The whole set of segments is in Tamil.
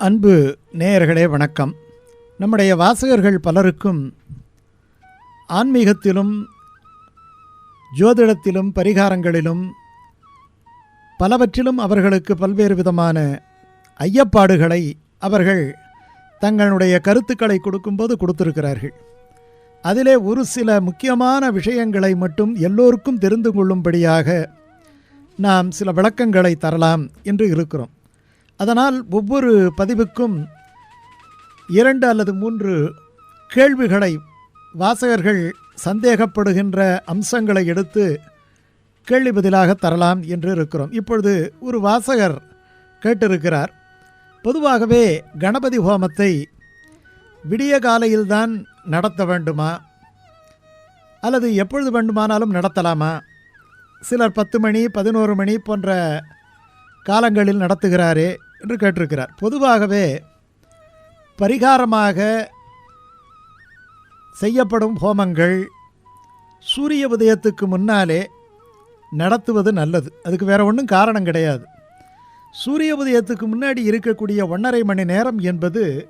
அன்பு நேயர்களே வணக்கம். நம்முடைய வாசகர்கள் பலருக்கும் ஆன்மீகத்திலும் ஜோதிடத்திலும் பரிகாரங்களிலும் பலவற்றிலும் அவர்களுக்கு பல்வேறு விதமான ஐயப்பாடுகளை அவர்கள் தங்களுடைய கருத்துக்களை கொடுக்கும்போது கொடுத்திருக்கிறார்கள். அதிலே ஒரு சில முக்கியமான விஷயங்களை மட்டும் எல்லோருக்கும் தெரிந்து கொள்ளும்படியாக நாம் சில விளக்கங்களை தரலாம் என்று இருக்கிறோம். அதனால் ஒவ்வொரு பதிவுக்கும் இரண்டு அல்லது மூன்று கேள்விகளை வாசகர்கள் சந்தேகப்படுகின்ற அம்சங்களை எடுத்து கேள்வி பதிலாக தரலாம் என்று இருக்கிறோம். இப்பொழுது ஒரு வாசகர் கேட்டிருக்கிறார். பொதுவாகவே கணபதி ஹோமத்தை விடிய காலையில்தான் நடத்த வேண்டுமா? அல்லது எப்பொழுது வேண்டுமானாலும் நடத்தலாமா? சிலர் பத்து மணி பதினோரு மணி போன்ற காலங்களில் நடத்துகிறாரே. என்று கேட்டிருக்கிறார். பொதுவாகவே பரிகாரமாக செய்யப்படும் ஹோமங்கள் சூரிய உதயத்துக்கு முன்னாலே நடத்துவது நல்லது. அதுக்கு வேற ஒன்றும் காரணம் கிடையாது. சூரிய உதயத்துக்கு முன்னாடி இருக்கக்கூடிய ஒன்றரை மணி நேரம் என்பது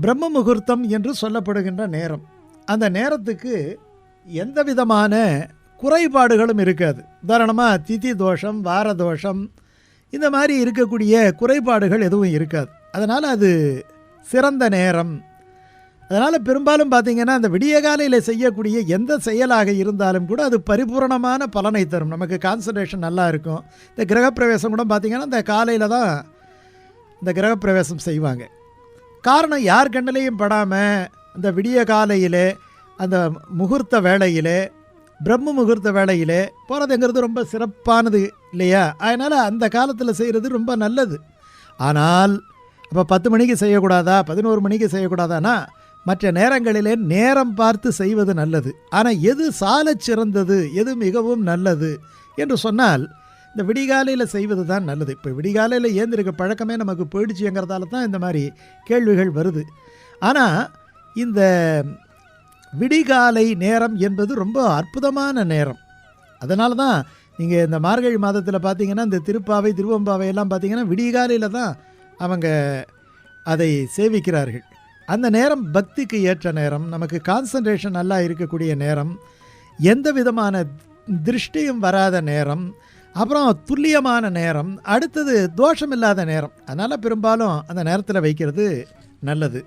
பிரம்ம முகூர்த்தம் என்று சொல்லப்படுகின்ற நேரம். அந்த நேரத்துக்கு எந்த விதமான குறைபாடுகளும் இருக்காது. உதாரணமாக திதி தோஷம் வார தோஷம் இந்த மாதிரி இருக்கக்கூடிய குறைபாடுகள் எதுவும் இருக்காது. அதனால் அது சிறந்த நேரம். அதனால் பெரும்பாலும் பார்த்திங்கன்னா அந்த விடிய காலையில் செய்யக்கூடிய எந்த செயலாக இருந்தாலும் கூட அது பரிபூரணமான பலனை தரும். நமக்கு கான்சன்ட்ரேஷன் நல்லா இருக்கும். இந்த கிரகப்பிரவேசம் கூட பார்த்திங்கன்னா இந்த காலையில் தான் இந்த கிரகப்பிரவேசம் செய்வாங்க. காரணம் யார் கண்ணிலையும் படாமல் அந்த விடிய காலையில் அந்த முகூர்த்த வேளையில் பிரம்ம முகூர்த்த வேளையில் போகிறதுங்கிறது ரொம்ப சிறப்பானது. இல்லையா? அதனால் அந்த காலத்தில் செய்கிறது ரொம்ப நல்லது. ஆனால் அப்போ பத்து மணிக்கு செய்யக்கூடாதா? பதினோரு மணிக்கு செய்யக்கூடாதானா? மற்ற நேரங்களிலே நேரம் பார்த்து செய்வது நல்லது. ஆனால் எது சால சிறந்தது? எது மிகவும் நல்லது? என்று சொன்னால் இந்த விடிகாலையில் செய்வது தான் நல்லது. இப்போ விடிகாலையில் ஏந்திருக்க பழக்கமே நமக்கு போயிடுச்சுங்கிறதால தான் இந்த மாதிரி கேள்விகள் வருது. ஆனால் இந்த விடிகாலை நேரம் என்பது ரொம்ப அற்புதமான நேரம். அதனால தான் நீங்கள் இந்த மார்கழி மாதத்தில் பார்த்தீங்கன்னா இந்த திருப்பாவை திருவம்பாவை எல்லாம் பார்த்தீங்கன்னா விடிகாலையில் தான் அவங்க அதை சேவிக்கிறார்கள். அந்த நேரம் பக்திக்கு ஏற்ற நேரம் நமக்கு கான்சன்ட்ரேஷன் நல்லா இருக்கக்கூடிய நேரம் எந்த விதமான திருஷ்டியும் வராத நேரம் அப்புறம் துல்லியமான நேரம் அடுத்தது தோஷம் இல்லாத நேரம். அதனால் பெரும்பாலும் அந்த நேரத்தில் வைக்கிறது நல்லது.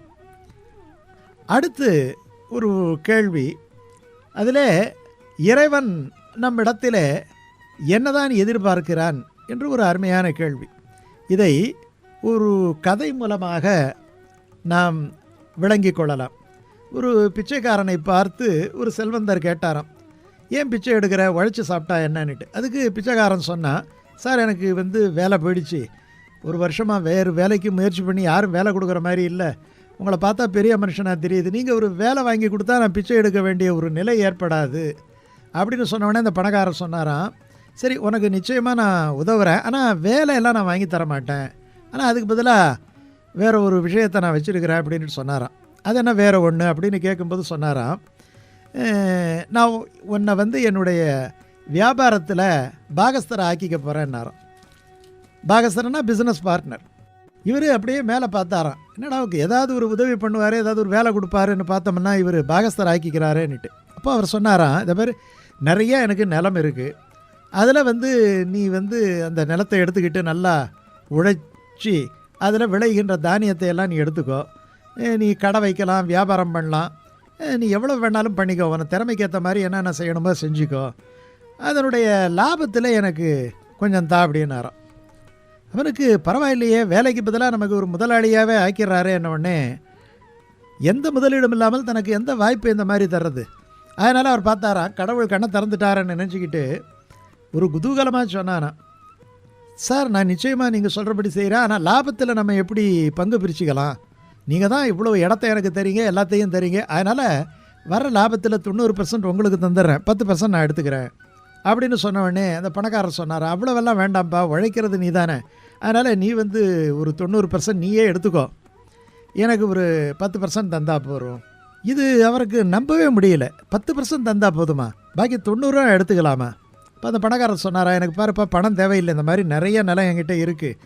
அடுத்து ஒரு கேள்வி. அதில் இறைவன் நம்மிடத்தில் என்னதான் எதிர்பார்க்கிறான் என்று ஒரு அருமையான கேள்வி. இதை ஒரு கதை மூலமாக நாம் விளங்கிக் கொள்ளலாம். ஒரு பிச்சைக்காரனை பார்த்து ஒரு செல்வந்தர் கேட்டாராம் ஏன் பிச்சை எடுக்கிற? உழைச்சி சாப்பிட்டா என்னன்னுட்டு. அதுக்கு பிச்சைக்காரன் சொன்னான் சார் எனக்கு வந்து வேலை போயிடுச்சு. ஒரு வருஷமாக வேறு வேலைக்கு முயற்சி பண்ணி யாரும் வேலை கொடுக்குற மாதிரி இல்லை. உங்களை பார்த்தா பெரிய மனுஷனாக தெரியுது. நீங்கள் ஒரு வேலை வாங்கி கொடுத்தா நான் பிச்சை எடுக்க வேண்டிய ஒரு நிலை ஏற்படாது. அப்படின்னு சொன்னவொடனே அந்த பணக்காரர் சொன்னாராம் சரி உனக்கு நிச்சயமாக நான் உதவுறேன். ஆனால் வேலையெல்லாம் நான் வாங்கி தர மாட்டேன். ஆனால் அதுக்கு பதிலாக வேறு ஒரு விஷயத்தை நான் வச்சுருக்கிறேன் அப்படின்னு சொன்னாராம். அது என்ன வேறு ஒன்று அப்படின்னு கேட்கும்போது சொன்னாராம். நான் உன்னை வந்து என்னுடைய வியாபாரத்தில் பாகஸ்தரை ஆக்கிக்க போகிறேன்னாராம் பாகஸ்தரனா பிஸ்னஸ் பார்ட்னர் இவர் அப்படியே மேலே பார்த்தாராம். என்னடா அவருக்கு ஏதாவது ஒரு உதவி பண்ணுவார் ஏதாவது ஒரு வேலை கொடுப்பாருன்னு பார்த்தோம்னா இவர் பாகஸ்தர் ஆக்கிக்கிறாரேன்னுட்டு. அப்போ அவர் சொன்னாராம் இந்த மாதிரி நிறைய எனக்கு நிலம் இருக்குது அதில் வந்து நீ வந்து அந்த நிலத்தை எடுத்துக்கிட்டு நல்லா உழைச்சி அதில் விளைகின்ற தானியத்தை எல்லாம் நீ எடுத்துக்கோ. நீ கடை வைக்கலாம் வியாபாரம் பண்ணலாம். நீ எவ்வளோ வேணாலும் பண்ணிக்கோ. உன திறமைக்கு ஏற்ற மாதிரி என்னென்ன செய்யணுமோ செஞ்சுக்கோ. அதனுடைய லாபத்தில் எனக்கு கொஞ்சம் தா அப்படின்னாராம். அவனுக்கு பரவாயில்லையே வேலைக்கு பதிலாக நமக்கு ஒரு முதலாளியாகவே ஆக்கிடுறாரு என்ன உடனே எந்த முதலீடும் இல்லாமல் தனக்கு எந்த வாய்ப்பு இந்த மாதிரி தர்றது? அதனால் அவர் பார்த்தாராம் கடவுள் கண்ணை திறந்துட்டாரன்னு நினச்சிக்கிட்டு ஒரு குதூகலமாக சொன்னானா சார் நான் நிச்சயமாக நீங்கள் சொல்கிறபடி செய்கிறேன் ஆனால் லாபத்தில் நம்ம எப்படி பங்கு பிரிச்சுக்கலாம்? நீங்கள் தான் இவ்வளோ இடத்த எனக்கு தரீங்க எல்லாத்தையும் தரீங்க. அதனால் வர லாபத்தில் தொண்ணூறு பர்சன்ட் உங்களுக்கு தந்துடுறேன். பத்து பர்சன்ட் நான் எடுத்துக்கிறேன். அப்படின்னு சொன்னவொடனே அந்த பணக்காரர் சொன்னார் அவ்வளோவெல்லாம் வேண்டாம்ப்பா உழைக்கிறது நீ தானே அதனால் நீ வந்து ஒரு தொண்ணூறு பர்சன்ட் நீயே எடுத்துக்கோ. எனக்கு ஒரு பத்து பர்சன்ட் தந்தா போகிறோம் இது அவருக்கு நம்பவே முடியல. பத்து பர்சன்ட் தந்தா போதுமா? பாக்கி தொண்ணூறுவா எடுத்துக்கலாமா? இப்போ அந்த பணக்காரர் சொன்னாரா எனக்கு பாருப்பா பணம் தேவையில்லை இந்த மாதிரி நிறைய நிலம் என்கிட்ட இருக்குது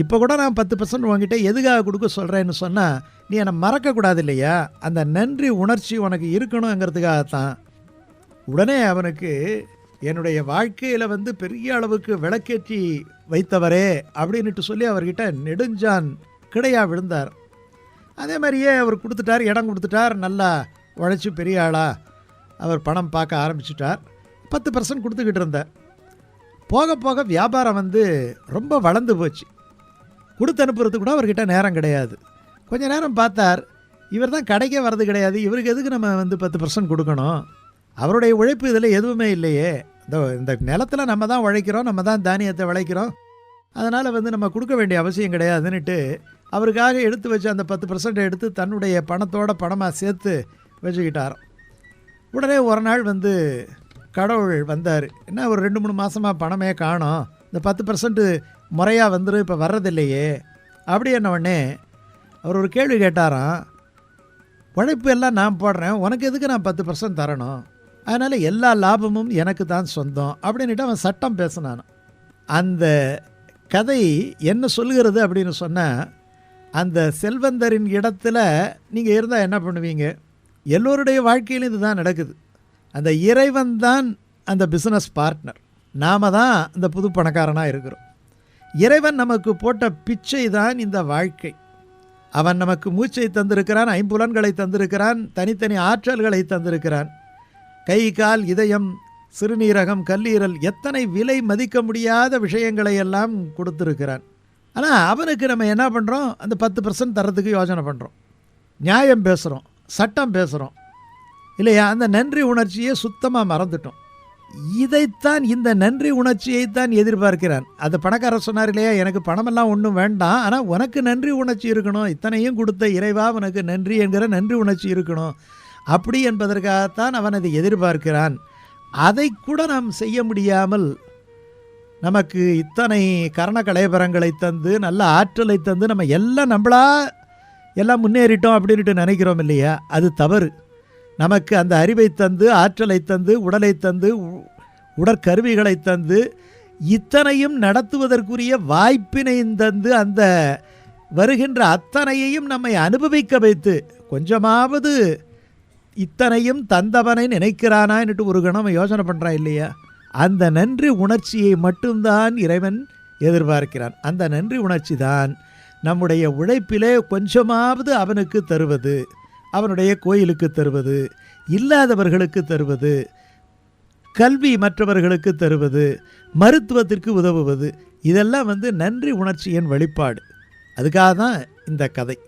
இப்போ கூட நான் பத்து பர்சன்ட் உங்ககிட்ட எதுக்காக கொடுக்க சொல்கிறேன்னு சொன்னால் நீ என்னை மறக்கக்கூடாது இல்லையா அந்த நன்றி உணர்ச்சி உனக்கு இருக்கணுங்கிறதுக்காகத்தான். உடனே அவனுக்கு என்னுடைய வாழ்க்கையில் வந்து பெரிய அளவுக்கு விளக்கேற்றி வைத்தவரே அப்படின்னுட்டு சொல்லி அவர்கிட்ட நெடுஞ்சான் கிடையா விழுந்தார். அதே மாதிரியே அவர் கொடுத்துட்டார் இடம் கொடுத்துட்டார் நல்லா உழைச்சி பெரிய ஆளாக அவர் பணம் பார்க்க ஆரம்பிச்சிட்டார். பத்து பர்சன்ட் கொடுத்துக்கிட்டு இருந்தேன் போக போக வியாபாரம் வந்து ரொம்ப வளர்ந்து போச்சு. கொடுத்து அனுப்புறது கூட அவர்கிட்ட நேரம் கிடையாது. கொஞ்ச நேரம் பார்த்தார் இவர் தான் கடைக்கே வர்றது கிடையாது இவருக்கு எதுக்கு நம்ம வந்து பத்து பர்சன்ட் கொடுக்கணும்? அவருடைய உழைப்பு இதில் எதுவுமே இல்லையே. இந்த இந்த நிலத்தில் நம்ம தான் உழைக்கிறோம் நம்ம தான் தானியத்தை விளைக்கிறோம். அதனால் வந்து நம்ம கொடுக்க வேண்டிய அவசியம் கிடையாதுன்னுட்டு அவருக்காக எடுத்து வச்சு அந்த பத்து பர்சன்ட் எடுத்து தன்னுடைய பணத்தோட பணமாக சேர்த்து வச்சுக்கிட்டாராம். உடனே ஒரு நாள் வந்து கடவுள் வந்தார். என்ன ஒரு ரெண்டு மூணு மாதமாக பணமே காணோம். இந்த பத்து பர்சன்ட்டு முறையாக வந்துடும் இப்போ வர்றதில்லையே. அப்படி என்ன உடனே அவர் ஒரு கேள்வி கேட்டாராம். உழைப்பு எல்லாம் நான் போடுறேன் உனக்கு எதுக்கு நான் பத்து பர்சன்ட் தரணும்? அதனால் எல்லா லாபமும் எனக்கு தான் சொந்தம் அப்படின்ட்டு அவன் சட்டம் பேசினான். அந்த கதை என்ன சொல்லுகிறது அப்படின்னு சொன்னால் அந்த செல்வந்தரின் இடத்துல நீங்கள் இருந்தால் என்ன பண்ணுவீங்க? எல்லோருடைய வாழ்க்கையிலும் இதுதான் நடக்குது. அந்த இறைவன் தான் அந்த பிஸ்னஸ் பார்ட்னர் நாம தான் அந்த புது பணக்காரனாக இருக்கிறோம். இறைவன் நமக்கு போட்ட பிச்சை தான் இந்த வாழ்க்கை. அவன் நமக்கு மூச்சை தந்திருக்கிறான் ஐம்புலன்களை தந்திருக்கிறான் தனித்தனி ஆற்றல்களை தந்திருக்கிறான். கை கால் இதயம் சிறுநீரகம் கல்லீரல் எத்தனை விலை மதிக்க முடியாத விஷயங்களை எல்லாம் கொடுத்துருக்கிறான். ஆனால் அவனுக்கு நம்ம என்ன பண்ணுறோம் அந்த பத்து பர்சன்ட் தரத்துக்கு யோசனை பண்ணுறோம் நியாயம் பேசுகிறோம் சட்டம் பேசுகிறோம் இல்லையா? அந்த நன்றி உணர்ச்சியை சுத்தமாக மறந்துட்டோம். இதைத்தான் இந்த நன்றி உணர்ச்சியை தான் எதிர்பார்க்கிறான் அது பணக்காரர் சொன்னார் இல்லையா? எனக்கு பணமெல்லாம் ஒன்றும் வேண்டாம். ஆனால் உனக்கு நன்றி உணர்ச்சி இருக்கணும். இத்தனையும் கொடுத்த இறைவா உனக்கு நன்றி என்கிற நன்றி உணர்ச்சி இருக்கணும். அப்படி என்பதற்காகத்தான் அவன் அதை எதிர்பார்க்கிறான். அதை கூட நாம் செய்ய முடியாமல் நமக்கு இத்தனை கரண கலைபரங்களை தந்து நல்ல ஆற்றலை தந்து நம்ம எல்லாம் நம்மளா எல்லாம் முன்னேறிட்டோம் அப்படின்ட்டு நினைக்கிறோம் இல்லையா? அது தவறு. நமக்கு அந்த அறிவை தந்து ஆற்றலை தந்து உடலை தந்து உ- உடற்கருவிகளை தந்து இத்தனையும் நடத்துவதற்குரிய வாய்ப்பினை தந்து அந்த வருகின்ற அத்தனையையும் நம்மை அனுபவிக்க வைத்து கொஞ்சமாவது இத்தனையும் தந்தவனை நினைக்கிறானான்னுட்டு ஒரு கணம் யோசனை பண்ணுறான் இல்லையா? அந்த நன்றி உணர்ச்சியை மட்டும்தான் இறைவன் எதிர்பார்க்கிறான். அந்த நன்றி உணர்ச்சி தான் நம்முடைய உழைப்பிலே கொஞ்சமாவது அவனுக்கு தருவது. அவனுடைய கோயிலுக்கு தருவது இல்லாதவர்களுக்கு தருவது கல்வி மற்றவர்களுக்கு தருவது மருத்துவத்திற்கு உதவுவது இதெல்லாம் வந்து நன்றி உணர்ச்சியின் வெளிப்பாடு. அதுக்காக தான் இந்த கதை.